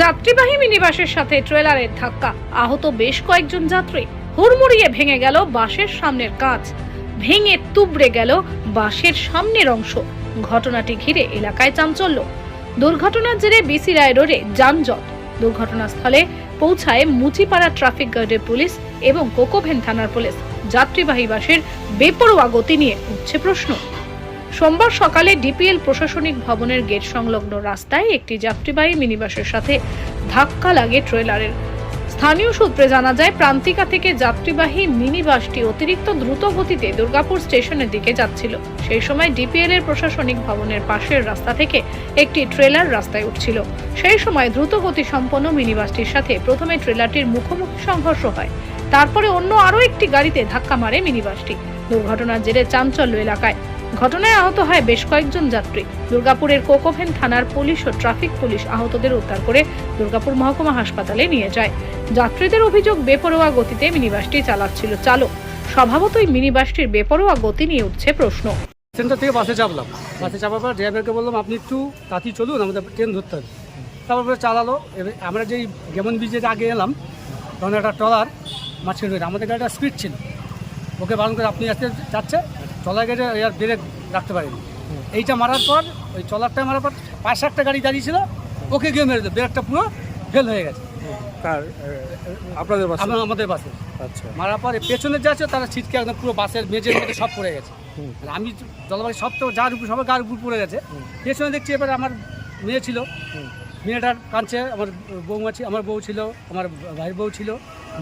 যাত্রীবাহী মিনিবাসের সাথে ট্রেলারের ধাক্কা। আহত বেশ কয়েকজন যাত্রী হুড়মুড়িয়ে ভেঙে গেল বাসের সামনের কাঁচ। ভেঙে তুবড়ে গেল বাসের সামনের অংশ। ঘটনাটি ঘিরে এলাকায় চাঞ্চল্য। দুর্ঘটনার জেরে বিসি রায় রোডে যানজট। দুর্ঘটনাস্থলে পৌঁছায় মুচিপাড়া ট্রাফিক গার্ডের পুলিশ এবং কোকোভেন থানার পুলিশ। যাত্রীবাহী বাসের বেপরোয়া গতি নিয়ে উঠছে প্রশ্ন। সোমবার সকালে ডিপিএল প্রশাসনিক ভবনের গেট সংলগ্ন রাস্তায় একটি যাত্রীবাহী মিনিবাসের সাথে ধাক্কা লাগে ট্রেলারের। স্থানীয় সূত্রে জানা যায়, প্রান্তিকা থেকে যাত্রীবাহী মিনি বাসটি অতিরিক্ত দ্রুত গতিতে দুর্গাপুর স্টেশনের দিকে যাচ্ছিল। সেই সময় ডিপিএল এর প্রশাসনিক ভবনের পাশের রাস্তা থেকে একটি ট্রেলার রাস্তায় উঠছিল। সেই সময় দ্রুত গতি সম্পন্ন মিনি বাসটির সাথে প্রথমে ট্রেলারটির মুখোমুখি সংঘর্ষ হয়। তারপরে অন্য আরও একটি গাড়িতে ধাক্কা মারে মিনি বাসটি দুর্ঘটনার জেরে চাঞ্চল্য এলাকায়। ঘটনায় আহত হয় বেশ কয়েকজন যাত্রী। দুর্গাপুরের কোকোভেন থানার পুলিশ ও ট্রাফিক পুলিশ আহতদের উদ্ধার করে দুর্গাপুর মহকুমা হাসপাতালে নিয়ে যায়। যাত্রীদের অভিযোগ, বেপরোয়া গতিতে মিনিবাসটি চালাচ্ছিল চালক। স্বভাবতই মিনিবাসটির বেপরোয়া গতি নিয়ে উঠছে প্রশ্ন। সেন্টার থেকে বাসে চাপলাম। বাসে চাপার পর ড্রাইভারকে বললাম, আপনি একটু তাড়াতাড়ি চলুন, আমাদের ট্রেন ধরতে হবে। তারপরে চালালো। আমরা যেই গেমন ব্রিজের আগে এলাম, তখন একটা ট্রলার মাঝখানে আমাদের গাড়িটা স্পিড ছিল। ওকে বারণ করে আপনি আসতে যাচ্ছে। ট্রলার গাড়ি আর ব্রেক রাখতে পারেনি। এইটা মারার পর ওই চলারটা মারার পর পাঁচ একটা গাড়ি দাঁড়িয়ে ছিল ওকে গিয়ে মেরে দেবে ব্রেকটা পুরো ফেল হয়ে গেছে। কার আপনাদের বাসা আমাদের বাসে আচ্ছা। মারার পর পেছনে যা আছে তারা ছিটকে একদম পুরো বাসের মেঝের মধ্যে সব পড়ে গেছে। আমি জলবায়ু সব তো যার উপর সবার গার উপর পড়ে গেছে। পেছনে দেখছি এবার আমার মেয়ে ছিল। মেয়েটার কাঁদছে আমার বৌমা ছিল আমার বউ ছিল আমার ভাই বউ ছিল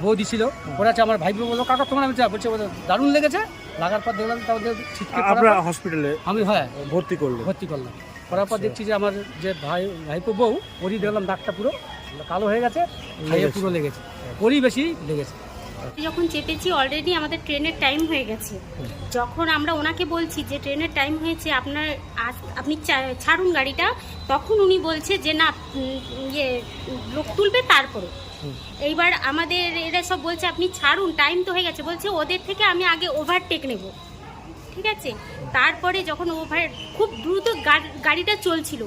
বৌদি ছিল। ওরা আছে আমার ভাই বউ বলল কাকা তোমার আমি যা বলছে দারুণ লেগেছে লাগার পর দেখলাম তাদের ছিটকে পড়ার আপনারা হসপিটালে আমি হ্যাঁ ভর্তি করলাম। ভর্তি করলাম। করার পর দেখছি যে আমার যে ভাই ভাইপো বউ ওরই দেখলাম দাগটা পুরো কালো হয়ে গেছে ভাইয়ে পুরো লেগেছে। ওরই বেশি লেগেছে। যখন চেপেছি অলরেডি আমাদের ট্রেনের টাইম হয়ে গেছে। যখন আমরা ওনাকে বলছি যে ট্রেনের টাইম হয়েছে, আপনার আপনি ছাড়ুন গাড়িটা, তখন উনি বলছে যে না ইয়ে লোক তুলবে তারপরে। এইবার আমাদের এরা সব বলছে, আপনি ছাড়ুন টাইম তো হয়ে গেছে। বলছে, ওদের থেকে আমি আগে ওভারটেক নেব। ঠিক আছে? তারপরে যখন ওভার খুব দ্রুত গাড়িটা চলছিল।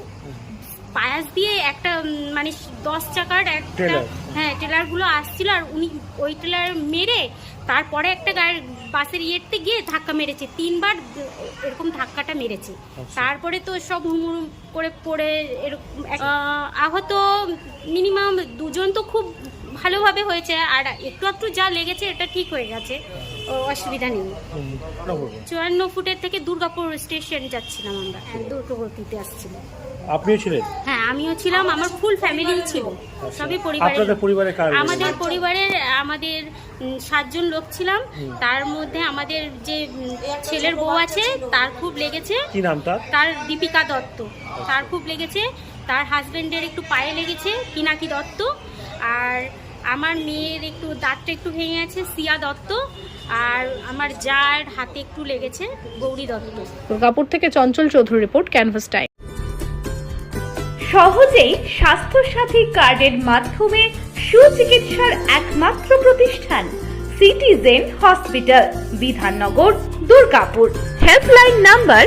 পায়াস দিয়ে একটা মানে দশ চাকার একটা ট্রেলার। হ্যাঁ ট্রেলারগুলো আসছিল আর উনি ওই ট্রেলার মেরে তারপরে একটা গাড়ি বাসের ইয়েতে গিয়ে ধাক্কা মেরেছে তিনবার এরকম ধাক্কাটা মেরেছে তারপরে তো সব হুমুর করে পড়ে এরকম আহত মিনিমাম দুজন তো খুব ভালোভাবে হয়েছে আর একটু একটু যা লেগেছে এটা ঠিক হয়ে গেছে। অসুবিধা নেই। চুয়ান্ন ফুটের থেকে দুর্গাপুর স্টেশন যাচ্ছিলাম আমরা দুর্গাপুরতে আসছিলাম। আপনিও ছিলেন? হ্যাঁ আমিও ছিলাম আমার ফুল ফ্যামিলি ছিল। সবই পরিবারের আপনাদের পরিবারে আমাদের পরিবারের আমাদের সাতজন লোক ছিলাম। তার মধ্যে আমাদের যে ছেলের বউ আছে তার খুব লেগেছে। কি নাম তার? তার দীপিকা দত্ত। তার খুব লেগেছে। তার হাজবেন্ডের একটু পায়ে লেগেছে পিনাকি দত্ত। আমার মেয়ের একটু দাঁতটা একটু ভেঙে আছে সিয়া দত্ত আর আমার যার হাতে একটু লেগেছে গৌরী দত্ত। দুর্গাপুর থেকে Chanchal Chowdhury report canvas time. সহজেই স্বাস্থ্যসাথী কার্ডের মাধ্যমে সুচিকিৎসার একমাত্র প্রতিষ্ঠান citizen hospital Bidhannagar Durgapur. Helpline number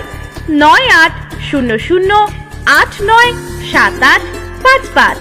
নয় আট শূন্য শূন্য আট নয় সাত আট পাঁচ পাঁচ।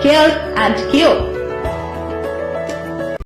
Kill and kill.